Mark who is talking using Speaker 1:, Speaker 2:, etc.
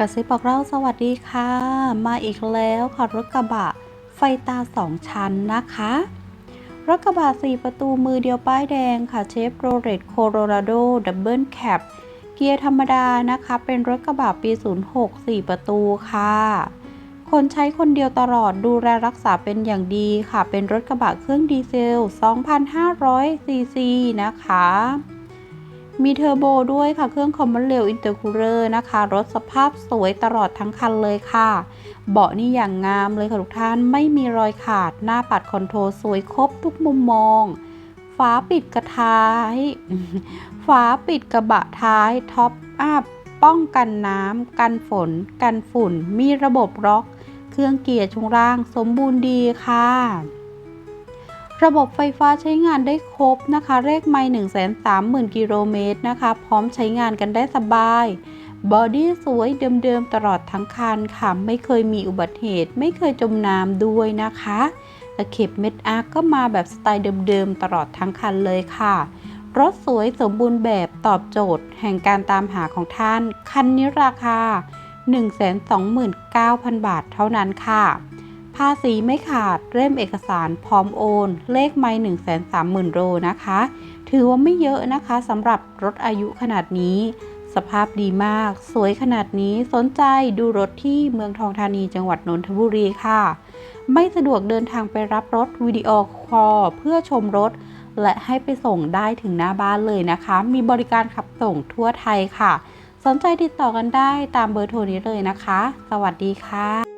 Speaker 1: กระซิบบอกเราสวัสดีค่ะ มาอีกแล้วค่ะรถกระบะไฟตาสองชั้นนะคะรถกระบะสี่ประตูมือเดียวป้ายแดงค่ะเชฟโรเลตโคโรราโดดับเบิลแคปเกียร์ธรรมดานะคะ เป็นรถกระบะปี 06 4 ประตูค่ะ คนใช้คนเดียวตลอดดูแลรักษาเป็นอย่างดีค่ะ เป็นรถกระบะเครื่องดีเซล 2,500ซีซีนะคะ มีเทอร์โบด้วยค่ะ เครื่องคอมมอนเรลอินเตอร์คูลเลอร์นะคะ รถสภาพสวยตลอดทั้งคันเลยค่ะ เบาะนี่อย่างงามเลยค่ะทุกท่าน ไม่มีรอยขาด หน้าปัดคอนโทรลสวยครบทุกมุมมอง ฝาปิดกระท้าย ฝาปิดกระบะท้าย ท็อปอัพ ป้องกันน้ำ กันฝน กันฝุ่น มีระบบล็อก เครื่องเกียร์ช่วงล่าง สมบูรณ์ดีค่ะ ระบบไฟฟ้าใช้งานได้ครบนะคะ เลขไม่1 3 0 0 0 0 กิโลเมตรนะคะ พร้อมใช้งานกันได้สบายบอดี้สวยเดิมๆตลอดทั้งคันค่ะ ไม่เคยมีอุบัติเหตุ ไม่เคยจมน้ำด้วยนะคะตะเข็บเม็ดอาร์ก็มาแบบสไตล์เดิมๆตลอดทั้งคันเลยค่ะ รถสวยสมบูรณ์แบบตอบโจทย์ แห่งการตามหาของท่าน คันนี้ราคา 129,000 บาทเท่านั้นค่ะ ภาษีไม่ขาดเล่มเอกสารพร้อมโอน เลขไม่130,000โลนะคะ ถือว่าไม่เยอะนะคะสำหรับรถอายุขนาดนี้ สภาพดีมาก สวยขนาดนี้สนใจดูรถที่เมืองทองธานีจังหวัดนนทบุรีค่ะ ไม่สะดวกเดินทางไปรับรถวิดีโอคอลเพื่อชมรถ และให้ไปส่งได้ถึงหน้าบ้านเลยนะคะ มีบริการขับส่งทั่วไทยค่ะ สนใจติดต่อกันได้ตามเบอร์โทรนี้เลยนะคะ สวัสดีค่ะ